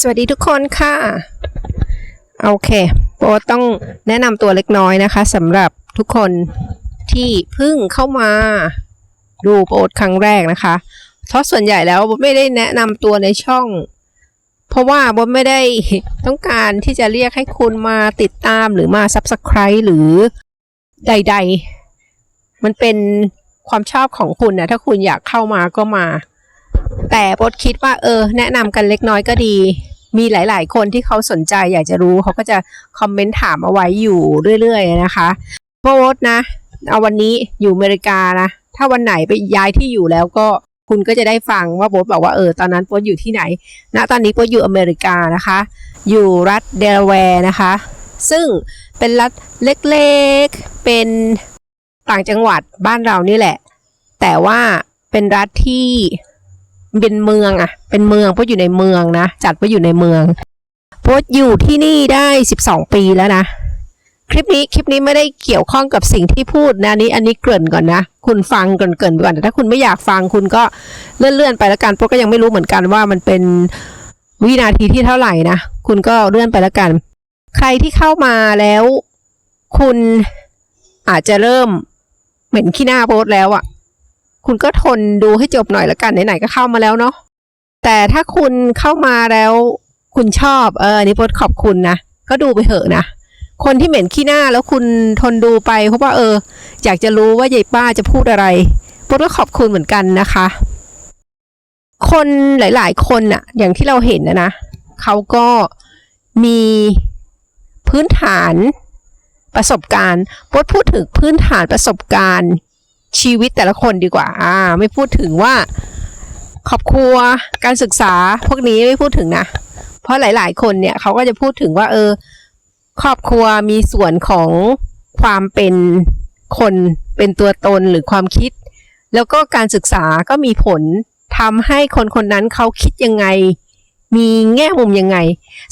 สวัสดีทุกคนค่ะ โอเคโปต้องแนะนำตัวเล็กน้อยนะคะสำหรับทุกคนที่เพิ่งเข้ามาดูโปรครั้งแรกนะคะเพราะส่วนใหญ่แล้วโบไม่ได้แนะนำตัวในช่อง เพราะว่าโบไม่ได้ต้องการที่จะเรียกให้คุณมาติดตามหรือมา Subscribe หรือใด ๆ มันเป็นความชอบของคุณนะถ้าคุณอยากเข้ามาก็มา แต่โบทคิดว่าเออ แนะนำกันเล็กน้อยก็ดี มีหลาย ๆ คนที่เขาสนใจอยากจะรู้เขาก็จะคอมเมนต์ถามเอาไว้อยู่เรื่อย ๆ นะคะโบทนะเอาวันนี้อยู่อเมริกานะ ถ้าวันไหนไปย้ายที่อยู่แล้วก็คุณก็จะได้ฟังว่าโบทบอกว่าเออตอนนั้นโบทอยู่ที่ไหนณตอนนี้โบทอยู่อเมริกานะคะ อยู่รัฐเดลาแวร์นะคะ ซึ่งเป็นรัฐเล็กๆ เป็นต่างจังหวัดบ้านเรานี่แหละ แต่ว่าเป็นรัฐที่ เป็นเมืองอะเป็นเมืองเพราะอยู่ในเมืองนะ จัดว่าอยู่ในเมืองเพราะอยู่ที่นี่ได้ 12 ปีแล้วนะ คลิปนี้คลิปนี้ไม่ได้เกี่ยวข้องกับสิ่งที่พูดนะนี้อันนี้เกริ่นก่อนนะ คุณฟังเกริ่นเกริ่นก่อนแต่ถ้าคุณไม่อยากฟังคุณก็เลื่อนเลื่อนๆไปแล้วกันเพราะก็ยังไม่รู้เหมือนกันว่ามันเป็นวินาทีที่เท่าไหร่นะคุณก็เลื่อนไปแล้วกัน ใครที่เข้ามาแล้ว คุณอาจจะเริ่มเหม็นขี้หน้าโพสแล้วอะ คุณก็ทนดูให้จบหน่อยละกันไหนๆก็เข้ามาแล้วเนาะแต่ถ้าคุณเข้ามาแล้วคุณชอบเออนนี้โพสขอบคุณนะก็ดูไปเถอะนะคนที่เหม็นขี้หน้าแล้วคุณทนดูไปเพราะว่าเออ อยากจะรู้ว่ายายป้าจะพูดอะไรโพสก็ขอบคุณเหมือนกันนะคะ คนหลาย ๆ คนอะอย่างที่เราเห็นนะนะเขาก็มีพื้นฐานประสบการณ์โพสพูดถึงพื้นฐานประสบการณ์ ชีวิตแต่ละคนดีกว่า อ่า ไม่พูดถึงว่าครอบครัวการศึกษาพวกนี้ไม่พูดถึงนะ เพราะหลาย ๆ คนเนี่ยเขาก็จะพูดถึงว่า เออ ครอบครัวมีส่วนของความเป็นคนเป็นตัวตนหรือความคิด แล้วก็การศึกษาก็มีผลทำให้คนคนนั้นเขาคิดยังไง มีแง่มุมยังไง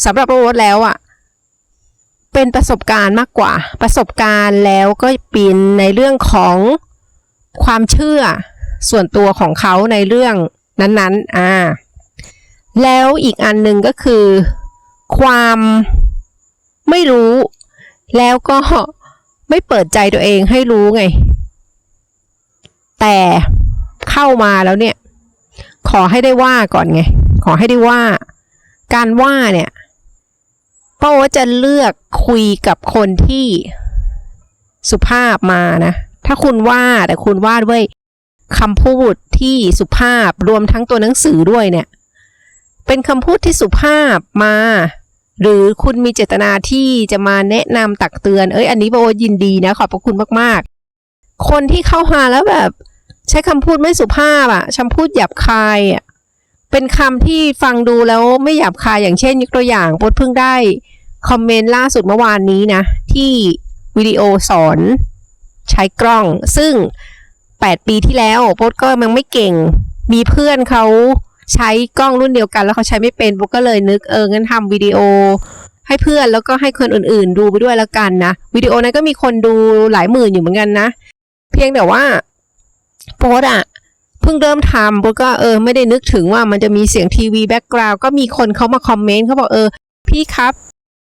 สำหรับโรสแล้วอะ่ะเป็นประสบการณ์มากกว่าประสบการณ์แล้วก็เปีนในเรื่องของ ความเชื่อส่วนตัวของเขาในเรื่องนั้นๆ อ่า แล้วอีกอันหนึ่งก็คือ ความไม่รู้ แล้วก็ไม่เปิดใจตัวเองให้รู้ไง แต่เข้ามาแล้วเนี่ย ขอให้ได้ว่าก่อนไง ขอให้ได้ว่า การว่าเนี่ยป้าโอ๊จะเลือกคุยกับคนที่สุภาพมานะ ถ้าคุณว่าแต่คุณวาด้วยคำพูดที่สุภาพรวมทั้งตัวหนังสือด้วยเนี่ย เป็นคำพูดที่สุภาพมา หรือคุณมีเจตนาที่จะมาแนะนำตักเตือน เอ้ย อันนี้โอ๊ตยินดีนะ ขอบพระคุณมากๆ คนที่เข้ามาแล้วแบบ ใช้คำพูดไม่สุภาพอะคำพูดหยาบคายอะเป็นคำที่ฟังดูแล้วไม่หยาบคายอย่างเช่น ยกตัวอย่างโพสต์เพิ่งได้คอมเมนต์ล่าสุดเมื่อวานนี้นะ ที่วิดีโอสอน ใช้กล้อง ซึ่ง 8 ปีที่แล้วโพสก็ยังไม่เก่ง มีเพื่อนเขาใช้กล้องรุ่นเดียวกันแล้วเขาใช้ไม่เป็นโพสก็เลยนึกเอองั้นทำวิดีโอ ให้เพื่อนแล้วก็ให้คนอื่นๆ ดูไปด้วยแล้วกันนะวิดีโอนั้นก็มีคนดูหลายหมื่นอยู่เหมือนกันนะ เพียงแต่ว่าโพสอะเพิ่งเริ่มทำโพสก็เออไม่ได้นึกถึงว่ามันจะมีเสียงทีวีแบ็กกราวก็มีคนเขามาคอมเมนต์เขาบอกเออพี่ครับ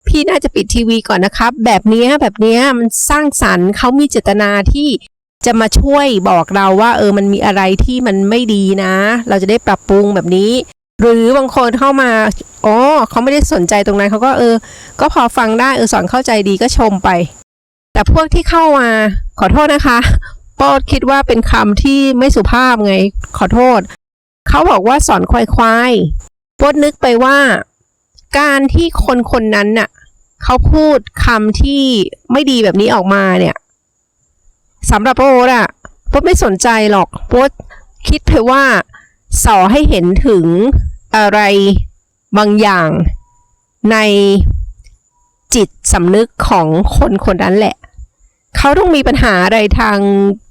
พี่น่าจะปิดทีวีก่อนนะครับ แบบนี้แบบนี้มันสร้างสรรค์เขามีเจตนาที่จะมาช่วยบอกเราว่าเออมันมีอะไรที่มันไม่ดีนะ เราจะได้ปรับปรุงแบบนี้ หรือบางคนเข้ามาอ๋อเขาไม่ได้สนใจตรงนั้นเขาก็เออ ก็พอฟังได้เออสอนเข้าใจดีก็ชมไป แต่พวกที่เข้ามาขอโทษนะคะโปอดคิดว่าเป็นคำที่ไม่สุภาพไง ขอโทษ เขาบอกว่าสอนควายควายโปอดนึกไปว่า การที่คนคนนั้นน่ะเขาพูดคำที่ไม่ดีแบบนี้ออกมาเนี่ยสำหรับโป๊ดอะโป๊ไม่สนใจหรอกโป๊คิดไปว่าสอให้เห็นถึงอะไรบางอย่างในจิตสำนึกของคนคนนั้นแหละ เขาต้องมีปัญหาอะไรทาง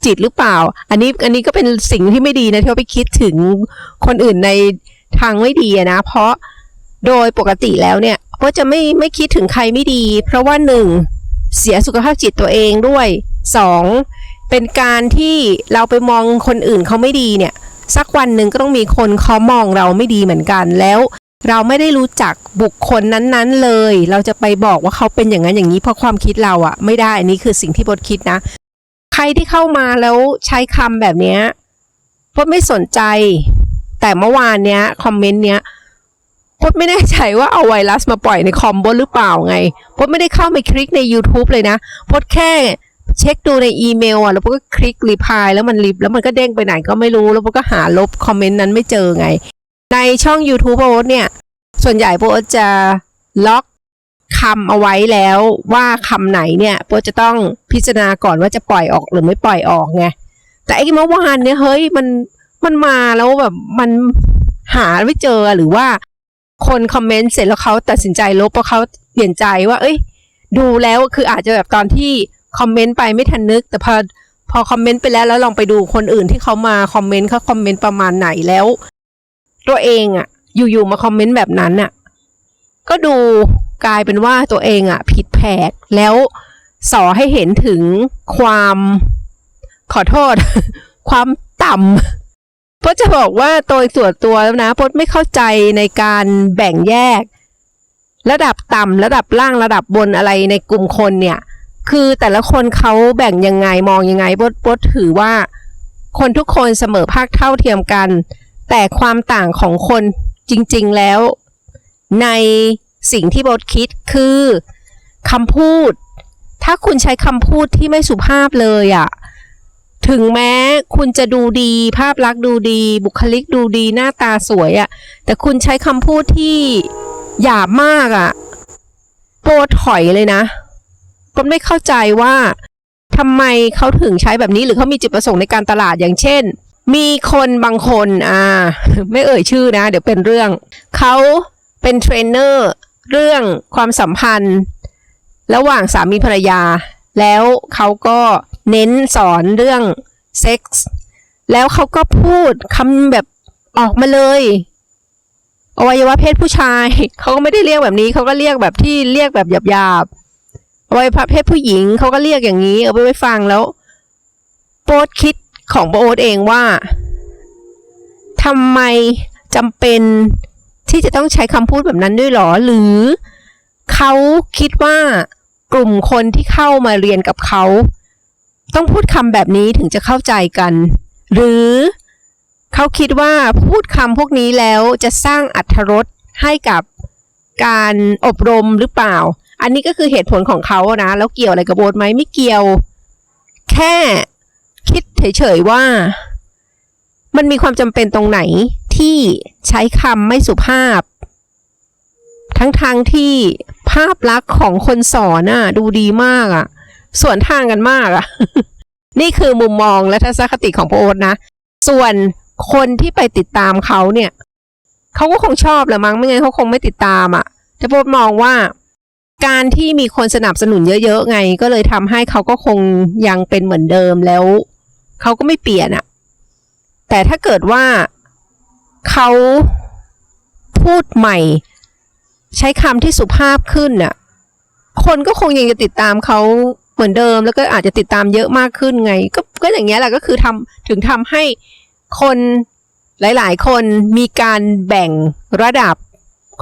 จิตหรือเปล่า อันนี้อันนี้ก็เป็นสิ่งที่ไม่ดีนะที่เขาไปคิดถึงคนอื่นในทางไม่ดีนะ เพราะ โดยปกติแล้วเนี่ยก็จะไม่ไม่คิดถึงใครไม่ดี เพราะว่าหนึ่งเสียสุขภาพจิตตัวเองด้วยสองเป็นการที่เราไปมองคนอื่นเขาไม่ดีเนี่ย สักวันหนึ่งก็ต้องมีคนเขามองเราไม่ดีเหมือนกันแล้ว เราไม่ได้รู้จักบุคคลนั้นๆเลย เราจะไปบอกว่าเขาเป็นอย่างนั้นอย่างนี้เพราะความคิดเราอะไม่ได้อันนี้คือสิ่งที่บดคิดนะ ใครที่เข้ามาแล้วใช้คำแบบเนี้ยพดไม่สนใจ แต่เมื่อวานเนี้ยคอมเมนต์เนี้ย ดไม่แน่ใจว่าเอาไวรัสมาปล่อยในคอมบดหรือเปล่าไงพดไม่ได้เข้าไปคลิกใน YouTube เลยนะพดแค่เช็คดูในอีเมลอะแล้วพดก็คลิกรีพายแล้วมันรีบแล้วมันก็เด้งไปไหนก็ไม่รู้ แล้วพดก็หาลบคอมเมนต์นั้นไม่เจอไง ในช่อง YouTube โอ๊ตเนี่ย ส่วนใหญ่โอ๊ตจะล็อกคำเอาไว้แล้วว่าคำไหนเนี่ยโอ๊ตจะต้องพิจารณาก่อนว่าจะปล่อยออกหรือไม่ปล่อยออกไงแต่ไอ้เมื่อวานเนี่ยเฮ้ยมันมันมาแล้วแบบมันหาไม่เจอหรือว่า คนคอมเมนต์เสร็จแล้วเขาตัดสินใจลบเพราะเขาเปลี่ยนใจว่า เอ้ย ดูแล้วคืออาจจะแบบตอนที่คอมเมนต์ไปไม่ทันนึก แต่พอพอคอมเมนต์ไปแล้วแล้วลองไปดูคนอื่นที่เขามาคอมเมนต์เขาคอมเมนต์ประมาณไหนแล้ว ตัวเองอะอยู่ๆมาคอมเมนต์แบบนั้นอะก็ดูกลายเป็นว่าตัวเองอะผิดแผกแล้วสอให้เห็นถึงความขอโทษ ความต่ำ พราะจะบอกว่าโดยส่วนตัวแล้วนะพจน์ไม่เข้าใจในการแบ่งแยก ระดับต่ำระดับล่างระดับบนอะไรในกลุ่มคนเนี่ย คือแต่ละคนเขาแบ่งยังไงมองยังไงพจน์พจน์ถือว่า คนทุกคนเสมอภาคเท่าเทียมกัน แต่ความต่างของคนจริง ๆแล้ว ในสิ่งที่บทคิดคือคำพูด ถ้าคุณใช้คำพูดที่ไม่สุภาพเลยอะ่ะ ถึงแม้คุณจะดูดี ภาพลักษณ์ดูดี บุคลิกดูดีหน้าตาสวยอะ่ะ แต่คุณใช้คำพูดที่หยาบมากอะ่ะ โปรถอยเลยนะก็ไม่เข้าใจว่าทำไมเขาถึงใช้แบบนี้หรือเขามีจุดประสงค์ในการตลาดอย่างเช่น มีคนบางคนอ่า ไม่เอ่ยชื่อนะ เดี๋ยวเป็นเรื่อง เขาเป็นเทรนเนอร์เรื่องความสัมพันธ์ ระหว่างสามีภรรยา แล้วเขาก็ เน้นสอนเรื่องเซ็กส์แล้วเขาก็พูดคำแบบออกมาเลยอวัยวะเพศผู้ชายเขาก็ไม่ได้เรียกแบบนี้เขาก็เรียกแบบที่เรียกแบบหยาบๆอวัยวะเพศผู้หญิงเขาก็เรียกอย่างนี้เอาไปไปฟังแล้วโป๊ตคิดของโป๊ตเองว่าทำไมจำเป็นที่จะต้องใช้คำพูดแบบนั้นด้วยหรอ หรือเขาคิดว่ากลุ่มคนที่เข้ามาเรียนกับเขา ต้องพูดคำแบบนี้ถึงจะเข้าใจกัน หรือเขาคิดว่าพูดคำพวกนี้แล้วจะสร้างอัธรสให้กับการอบรมหรือเปล่า อันนี้ก็คือเหตุผลของเขานะ แล้วเกี่ยวอะไรกับโบสไหมไม่เกี่ยว แค่คิดเฉยๆว่า มันมีความจำเป็นตรงไหนที่ใช้คำไม่สุภาพ ทั้งทางๆที่ภาพลักษณ์ของคนสอนน่ะ ดูดีมากอะ่ะ ส่วนทางกันมากอะนี่คือมุมมองและทัศนคติของพระโอ๊ตนะ ส่วนคนที่ไปติดตามเขาเนี่ยเขาก็คงชอบแหละมั้งไม่งั้นเขาคงไม่ติดตามอะ่ะแต่พรโอ๊ตมองว่า การที่มีคนสนับสนุนเยอะๆไง ก็เลยทำให้เขาก็คงยังเป็นเหมือนเดิมแล้วเขาก็ไม่เปลี่ยนอะ่ะ แต่ถ้าเกิดว่าเขาพูดใหม่ ใช้คำที่สุภาพขึ้นน่ะ คนก็คงยังจะติดตามเขา เหมือนเดิมแล้วก็อาจจะติดตามเยอะมากขึ้นไง ก็ก็อย่างเงี้ยแหละก็คือทำถึงทำให้คนหลาย ๆ คนมีการแบ่งระดับ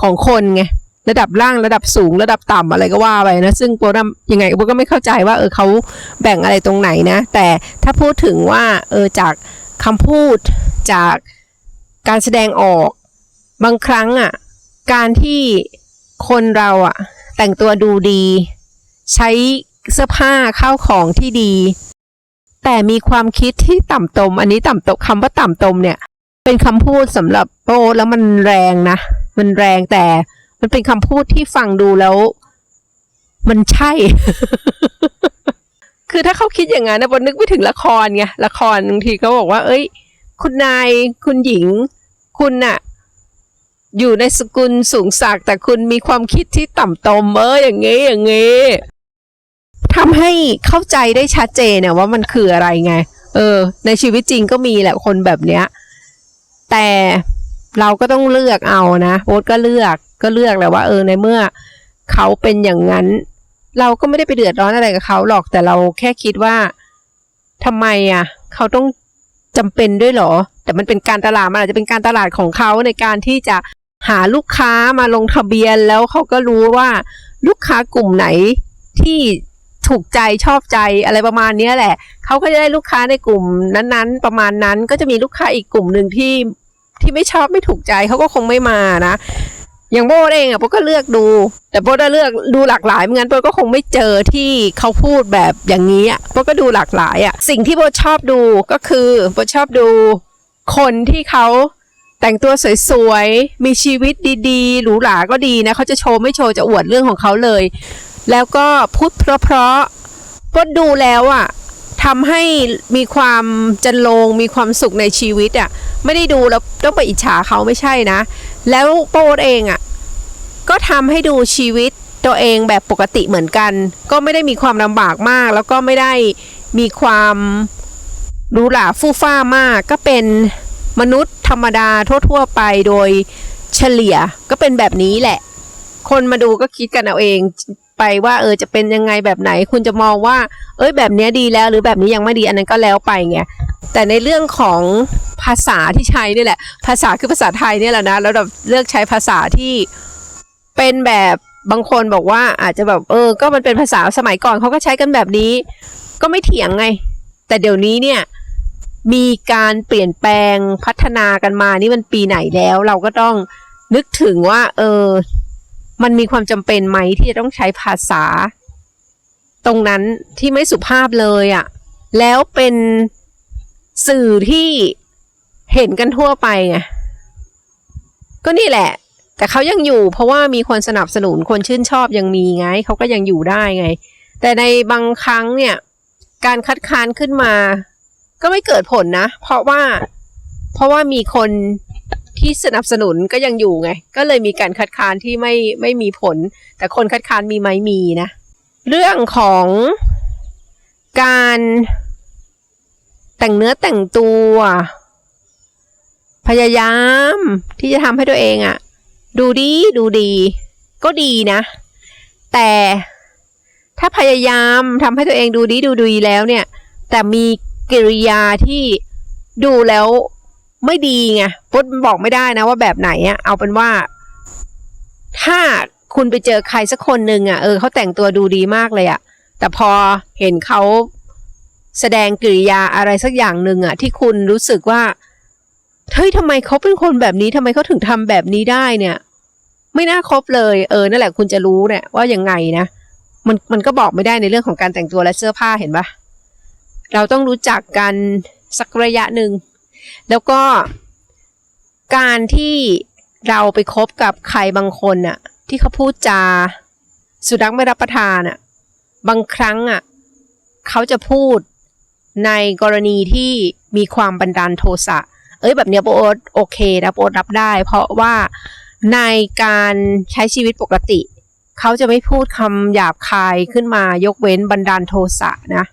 ของคนไงระดับล่างระดับสูงระดับต่ำอะไรก็ว่าไปนะ ซึ่งโปรมยังไงโปรก็ไม่เข้าใจว่าเออเขาแบ่งอะไรตรงไหนนะ แต่ถ้าพูดถึงว่าเออจากคำพูดจากการแสดงออกบางครั้งอะการที่คนเราอะแต่งตัวดูดี ใช้ เสื้อผ้าข้าวของที่ดี แต่มีความคิดที่ต่ำตม อันนี้ต่ำตมคำว่าต่ำตมเนี่ย เป็นคำพูดสำหรับโป้แล้วมันแรงนะ มันแรงแต่มันเป็นคำพูดที่ฟังดูแล้ว มันใช่ คือถ้าเขาคิดอย่างนั้นนะบนนึกไปถึงละครไงละครบางทีเขาบอกว่า เอ้ย คุณนายคุณหญิง คุณน่ะอยู่ในสกุลสูงศักดิ์แต่คุณมีความคิดที่ต่ำตมเอออย่างงี้อย่างงี้ ทำให้เข้าใจได้ชัดเจนว่ามันคืออะไรไง เออ ในชีวิตจริงก็มีแหละคนแบบเนี้ย แต่เราก็ต้องเลือกเอานะโบ๊ทก็เลือกก็เลือกแหละว่า เออในเมื่อเขาเป็นอย่างนั้น เราก็ไม่ได้ไปเดือดร้อนอะไรกับเขาหรอกแต่เราแค่คิดว่าทำไมอะ เขาต้องจำเป็นด้วยเหรอ แต่มันเป็นการตลาดมันอาจจะเป็นการตลาดของเขาในการที่จะหาลูกค้ามาลงทะเบียนแล้วเขาก็รู้ว่าลูกค้ากลุ่มไหนที่ ถูกใจชอบใจอะไรประมาณนี้แหละ เขาก็จะได้ลูกค้าในกลุ่มนั้นๆ ประมาณนั้นก็จะมีลูกค้าอีกกลุ่มหนึ่งที่ที่ไม่ชอบไม่ถูกใจเขาก็คงไม่มานะอย่างโบเองอะโบก็เลือกดู แต่โบได้เลือกดูหลากหลายเหมือนกันโบก็คงไม่เจอที่เขาพูดแบบอย่างนี้อะโบก็ดูหลากหลายอะสิ่งที่โบชอบดูก็คือโบชอบดูคนที่เขาแต่งตัวสวยๆ มีชีวิตดีๆ หรูหราก็ดีนะ เขาจะโชว์ไม่โชว์จะอวดเรื่องของเขาเลย แล้วก็พูดเพราะๆโบดูแล้วอะทำให้มีความจันลงมีความสุขในชีวิตอะไม่ได้ดูแล้วต้องไปอิจฉาเขาไม่ใช่นะ แล้วโปดเองอะ่ะก็ทำให้ดูชีวิตตัวเองแบบปกติเหมือนกัน ก็ไม่ได้มีความลำบากมาก แล้วก็ไม่ได้มีความรูหราฟู่ฟ้ามาก ก็เป็นมนุษย์ธรรมดาทั่วๆไปโดยเฉลี่ยก็เป็นแบบนี้แหละ คนมาดูก็คิดกันเอาเอง ไปว่าเออจะเป็นยังไงแบบไหน คุณจะมองว่า เอ้ยแบบนี้ดีแล้ว หรือแบบนี้ยังไม่ดีอันนั้นก็แล้วไปไงแต่ในเรื่องของภาษาที่ใช้นี่แหละ ภาษาคือภาษาไทยเนี่ยแหละนะแล้วเราเลือกใช้ภาษาที่เป็นแบบบางคนบอกว่าอาจจะแบบเออ ก็มันเป็นภาษาสมัยก่อนเขาก็ใช้กันแบบนี้ ก็ไม่เถียงไง แต่เดี๋ยวนี้เนี่ยมีการเปลี่ยนแปลงพัฒนากันมานี่มันปีไหนแล้ว เราก็ต้องนึกถึงว่า เออ มันมีความจำเป็นไหมที่จะต้องใช้ภาษา ตรงนั้นที่ไม่สุภาพเลยอะ่ะ แล้วเป็นสื่อที่เห็นกันทั่วไปไงก็นี่แหละ แต่เขายังอยู่ เพราะว่ามีคนสนับสนุนคนชื่นชอบยังมีไงเขาก็ยังอยู่ได้ไง แต่ในบางครั้งเนี่ย การคัดค้านขึ้นมา ก็ไม่เกิดผลนะ เพราะว่าเพราะว่ามีคน ที่สนับสนุนก็ยังอยู่ไง ก็เลยมีการคัดค้านที่ไม่ไม่มีผล แต่คนคัดค้านมีไหมมีนะ เรื่องของการแต่งเนื้อแต่งตัว พยายามที่จะทำให้ตัวเองอะดูดีดูดี ก็ดีนะ แต่ถ้าพยายามทำให้ตัวเองดูดีดูดีแล้วเนี่ย แต่มีกิริยาที่ดูแล้ว ไม่ดีไงปุ๊บบอกไม่ได้นะว่าแบบไหนอะเอาเป็นว่า ถ้าคุณไปเจอใครสักคนหนึ่งอะเออเขาแต่งตัวดูดีมากเลยอะแต่พอเห็นเขาแสดงกิริยาอะไรสักอย่างหนึ่งอะที่คุณรู้สึกว่าเฮ้ยทำไมเขาเป็นคนแบบนี้ทำไมเขาถึงทำแบบนี้ได้เนี่ย ไม่น่าคบเลยเออนั่นแหละคุณจะรู้เนี่ยว่ายังไงนะมันมันก็บอกไม่ได้ในเรื่องของการแต่งตัวและเสื้อผ้าเห็นปะเราต้องรู้จักกันสักระยะหนึ่ง แล้วก็การที่เราไปคบกับใครบางคนน่ะ ที่เขาพูดจา สุดักไม่รับประทานอะ บางครั้งอะเขาจะพูดในกรณีที่มีความบันดาลโทสะ เอ้ยแบบเนี้ยโปรดโอเคนะโปรดรับได้ เพราะว่าในการใช้ชีวิตปกติ เขาจะไม่พูดคำหยาบคายขึ้นมายกเว้นบันดาลโทสะนะ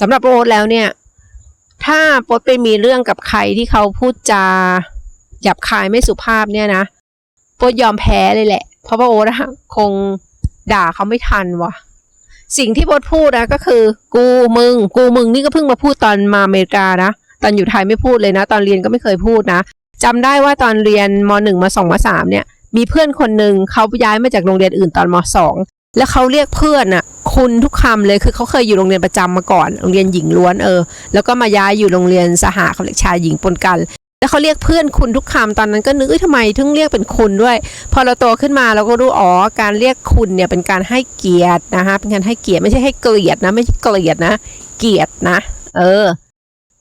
สำหรับโปรดแล้วเนี่ย ถ้าโปรดไปมีเรื่องกับใครที่เขาพูดจาหยาบคายไม่สุภาพเนี่ยนะโปรดยอมแพ้เลยแหละ เพราะว่าโอ๊ตคงด่าเขาไม่ทันว่ะสิ่งที่โบทพูดนะก็คือ กูมึง กูมึงนี่ก็เพิ่งมาพูดตอนมาอเมริกานะตอนอยู่ไทยไม่พูดเลยนะ ตอนเรียนก็ไม่เคยพูดนะจำได้ว่าตอนเรียนมหนึ่งมาสองมาสามเนี่ยมีเพื่อนคนหนึ่งเขาย้ายมาจากโรงเรียนอื่นตอนมสอง แล้วเขาเรียกเพื่อนอะคุณทุกคำเลยคือเขาเคยอยู่โรงเรียนประจำมาก่อนโรงเรียนหญิงล้วนเออ แล้วก็มาย้ายอยู่โรงเรียนสหเขาเรียกชายหญิงปนกัน แล้วเขาเรียกเพื่อนคุณทุกคำตอนนั้นก็นึกเอ้ยทำไมถึงเรียกเป็นคุณด้วย พอเราโตขึ้นมาเราก็รู้อ๋อการเรียกคุณเนี่ยเป็นการให้เกียรตินะคะเป็นการให้เกียรติไม่ใช่ให้เกลียดนะ ไม่ใช่เกลียดนะ เกียรตินะ เออ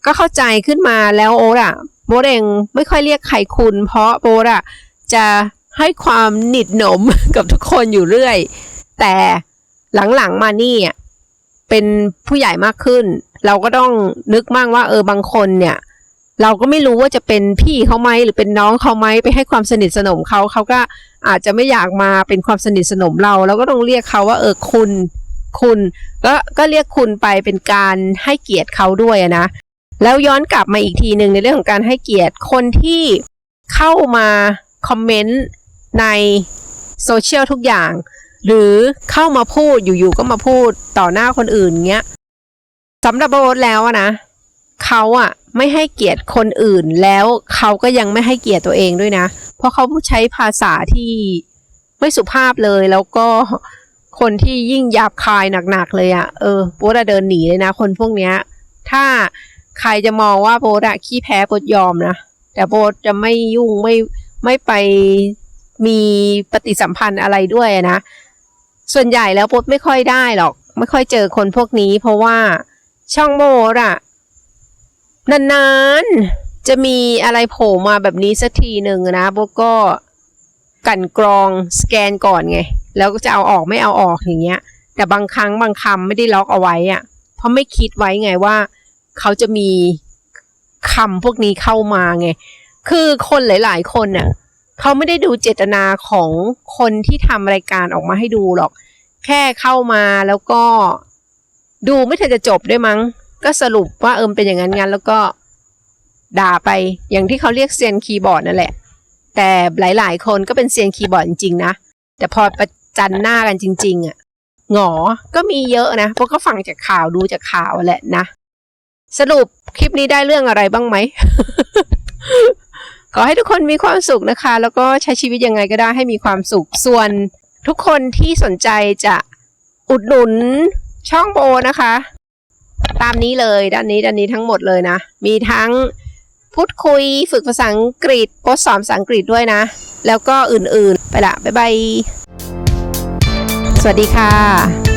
ก็เข้าใจขึ้นมาแล้วโอ๊ตอะโบเองไม่ค่อยเรียกใครคุณ เพราะโบอะจะให้ความหนิดหนมกับทุกคนอยู่เรื่อย แต่หลังๆมานี่เป็นผู้ใหญ่มากขึ้น เราก็ต้องนึกมั่งว่า เออบางคนเนี่ย เราก็ไม่รู้ว่าจะเป็นพี่เขาไหมหรือเป็นน้องเขาไหมไปให้ความสนิทสนมเขาเขาก็อาจจะไม่อยากมาเป็นความสนิทสนมเราเราก็ต้องเรียกเขาว่า เออคุณคุณก็ก็เรียกคุณไปเป็นการให้เกียรติเขาด้วยนะแล้วย้อนกลับมาอีกทีหนึ่งในเรื่องของการให้เกียรติคนที่เข้ามาคอมเมนต์ในโซเชียลทุกอย่าง หรือเข้ามาพูดอยู่ๆก็มาพูดต่อหน้าคนอื่นเงี้ยสำหรับโบทแล้วอะนะเขาอะไม่ให้เกียรติคนอื่นแล้วเขาก็ยังไม่ให้เกียรติตัวเองด้วยนะ เพราะเขาใช้ภาษาที่ไม่สุภาพเลยแล้วก็คนที่ยิ่งหยาบคายหนักๆเลยอะเออโบ๊ทอะเดินหนีเลยนะ คนพวกเนี้ย ถ้าใครจะมองว่าโบ๊ทอะขี้แพ้โบ๊ทยอมนะแต่โบ๊ทจะไม่ยุ่งไม่ไม่ไปมีปฏิสัมพันธ์อะไรด้วยนะ ส่วนใหญ่แล้วโบ๊ทไม่ค่อยได้หรอก ไม่ค่อยเจอคนพวกนี้ เพราะว่าช่องโบ๊ทอะนานๆจะมีอะไรโผล่มาแบบนี้สักทีหนึ่งนะโบ๊ทก็กันกรองสแกนก่อนไง แล้วก็จะเอาออกไม่เอาออกอย่างเงี้ย แต่บางครั้งบางคำไม่ได้ล็อกเอาไว้อะเพราะไม่คิดไว้ไงว่า เขาจะมีคำพวกนี้เข้ามาไง คือคนหลาย ๆ คนน่ะ เขาไม่ได้ดูเจตนาของคนที่ทำรายการออกมาให้ดูหรอก แค่เข้ามาแล้วก็ดูไม่ทันจะจบด้วยมั้ง ก็สรุปว่าเอิมเป็นอย่างนั้นงั้นแล้วก็ด่าไปอย่างที่เขาเรียกเซียนคีย์บอร์ดนั่นแหละ แต่หลายๆ คนก็เป็นเซียนคีย์บอร์ดจริงๆนะ แต่พอประจันหน้ากันจริง ๆอะหงอก็มีเยอะนะ เพราะก็ฟังจากข่าวดูจากข่าวแหละนะ สรุปคลิปนี้ได้เรื่องอะไรบ้างไหม ขอให้ทุกคนมีความสุขนะคะ แล้วก็ใช้ชีวิตยังไงก็ได้ให้มีความสุข ส่วนทุกคนที่สนใจจะอุดหนุนช่องโบนะคะ ตามนี้เลยด้านนี้ด้านนี้ทั้งหมดเลยนะ มีทั้งพูดคุยฝึกภาษาอังกฤษโพสสอนภาษาอังกฤษด้วยนะ แล้วก็อื่นๆ ไปละ บ๊ายบาย สวัสดีค่ะ